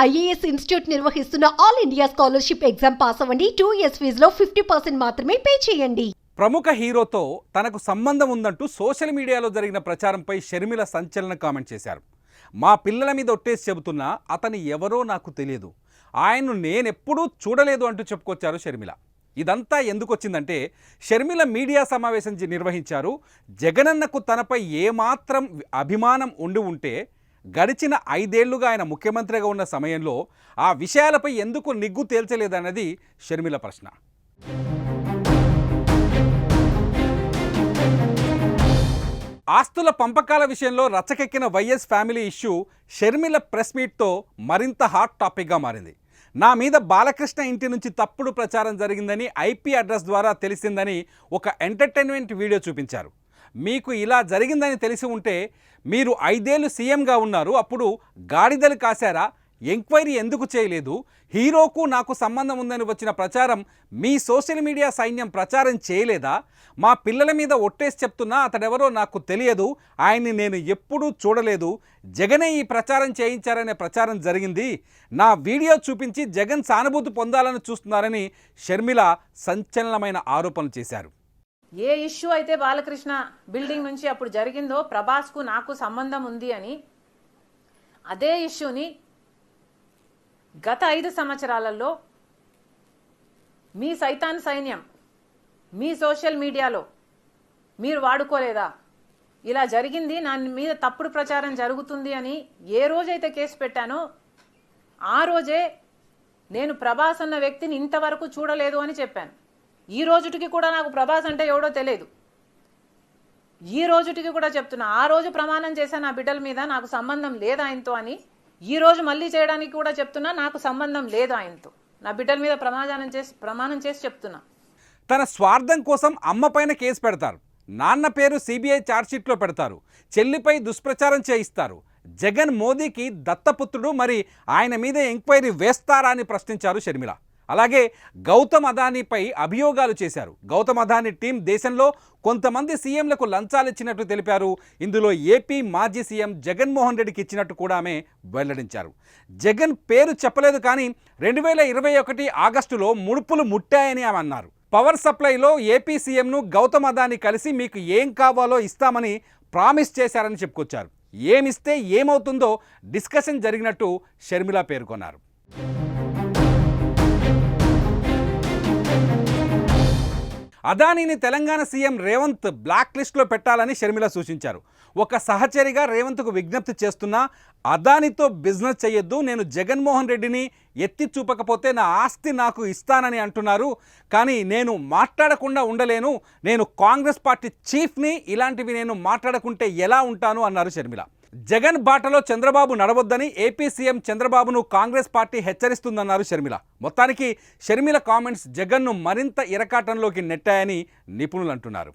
IAS institute నిర్వహిస్తున్న all India scholarship exam pass అవ్వండి. Two years ఫీజులో ఫిఫ్టీ పర్సెంట్ మాత్రమే పే చేయండి. ప్రముఖ హీరోతో తనకు సంబంధం ఉందంటూ సోషల్ మీడియాలో జరిగిన ప్రచారంపై షర్మిల సంచలన కామెంట్ చేశారు. మా పిల్లల మీద ఒట్టేసి చెబుతున్నా అతను ఎవరో నాకు తెలియదు. ఆయన్ను నేనెప్పుడూ చూడలేదు అంటూ చెప్పుకొచ్చారు షర్మిల. ఇదంతా ఎందుకు వచ్చిందంటే షర్మిల మీడియా సమావేశం నిర్వహించారు. జగనన్నకు తనపై ఏమాత్రం అభిమానం ఉండి ఉంటే గడిచిన ఐదేళ్ళుగా ఆయన ముఖ్యమంత్రిగా ఉన్న సమయంలో ఆ విషయాలపై ఎందుకు నిగ్గు తేల్చలేదన్నది షర్మిల ప్రశ్న. ఆస్తుల పంపకాల విషయంలో రచ్చకెక్కిన YS family issue Sharmila press మీట్తో మరింత హాట్ టాపిక్గా మారింది. నా మీద బాలకృష్ణ ఇంటి నుంచి తప్పుడు ప్రచారం జరిగిందని ఐపీ అడ్రస్ ద్వారా తెలిసిందని ఒక ఎంటర్టైన్మెంట్ వీడియో చూపించారు. మీకు ఇలా జరిగిందని తెలిసి ఉంటే మీరు ఐదేళ్ళు సీఎంగా ఉన్నారు అప్పుడు గాడిదలు కాశారా? ఎంక్వైరీ ఎందుకు చేయలేదు? హీరోకు నాకు సంబంధం ఉందని వచ్చిన ప్రచారం మీ సోషల్ మీడియా సైన్యం ప్రచారం చేయలేదా? మా పిల్లల మీద ఒట్టేసి చెప్తున్నా అతడెవరో నాకు తెలియదు ఆయన్ని నేను ఎప్పుడూ చూడలేదు. జగనే ఈ ప్రచారం చేయించారనే ప్రచారం జరిగింది. నా వీడియో చూపించి జగన్ సానుభూతి పొందాలని చూస్తున్నారని షర్మిల సంచలనమైన ఆరోపణలు చేశారు. ఏ ఇష్యూ అయితే బాలకృష్ణ బిల్డింగ్ నుంచి అప్పుడు జరిగిందో ప్రభాస్కు నాకు సంబంధం ఉంది అని అదే ఇష్యూని గత ఐదు సంవత్సరాలలో మీ సైతాన్ సైన్యం మీ సోషల్ మీడియాలో మీరు వాడుకోలేదా? ఇలా జరిగింది నా మీద తప్పుడు ప్రచారం జరుగుతుంది అని ఏ రోజైతే కేసు పెట్టానో ఆ రోజే నేను ప్రభాస్ అన్న వ్యక్తిని ఇంతవరకు చూడలేదు అని చెప్పాను. ఈ రోజుటికి కూడా నాకు ప్రభాస్ అంటే ఎవడో తెలియదు. ఈ రోజుటికి కూడా చెప్తున్నా ఆ రోజు ప్రమాణం చేశా నా బిడ్డల మీద నాకు సంబంధం లేదు ఆయనతో అని ఈ రోజు మళ్ళీ చేయడానికి కూడా చెప్తున్నా నాకు సంబంధం లేదు ఆయనతో. నా బిడ్డల మీద ప్రమాణం చేసి ప్రమాణం చేసి చెప్తున్నా. తన స్వార్థం కోసం అమ్మ పైన కేసు పెడతారు. నాన్న పేరు సిబిఐ ఛార్జ్షీట్లో పెడతారు. చెల్లిపై దుష్ప్రచారం చేయిస్తారు. జగన్ మోదీకి దత్తపుత్రుడు మరి ఆయన మీద ఎంక్వైరీ వేస్తారా అని ప్రశ్నించారు షర్మిల. అలాగే గౌతమ్ అదానీపై అభియోగాలు చేశారు. గౌతమ్ అదానీ టీం దేశంలో కొంతమంది సీఎంలకు లంచాలు ఇచ్చినట్టు తెలిపారు. ఇందులో ఏపీ మాజీ సీఎం జగన్మోహన్ రెడ్డికి ఇచ్చినట్టు కూడా ఆమె వెల్లడించారు. జగన్ పేరు చెప్పలేదు కానీ రెండు వేల ఇరవై ఒకటి ఆగస్టులో ముడుపులు ముట్టాయని ఆమె అన్నారు. పవర్ సప్లైలో ఏపీ సీఎంను గౌతమ్ అదానీ కలిసి మీకు ఏం కావాలో ఇస్తామని ప్రామిస్ చేశారని చెప్పుకొచ్చారు. ఏమిస్తే ఏమవుతుందో డిస్కషన్ జరిగినట్టు షర్మిల పేర్కొన్నారు. అదానీని తెలంగాణ సీఎం రేవంత్ బ్లాక్ లిస్ట్లో పెట్టాలని షర్మిల సూచించారు. ఒక సహచరిగా రేవంత్కు విజ్ఞప్తి చేస్తున్నా అదానితో బిజినెస్ చేయొద్దు నేను జగన్మోహన్ రెడ్డిని ఎత్తి చూపకపోతే నా ఆస్తి నాకు ఇస్తానని అంటున్నారు. కానీ నేను మాట్లాడకుండా ఉండలేను నేను కాంగ్రెస్ పార్టీ చీఫ్ని ఇలాంటివి నేను మాట్లాడకుంటే ఎలా ఉంటాను అన్నారు షర్మిల. జగన్ బాటలో చంద్రబాబు నడవద్దని ఏపీ సీఎం చంద్రబాబును కాంగ్రెస్ పార్టీ హెచ్చరిస్తుందన్నారు షర్మిల. మొత్తానికి షర్మిల కామెంట్స్ జగన్ను మరింత ఇరకాటంలోకి నెట్టాయని నిపుణులు అంటున్నారు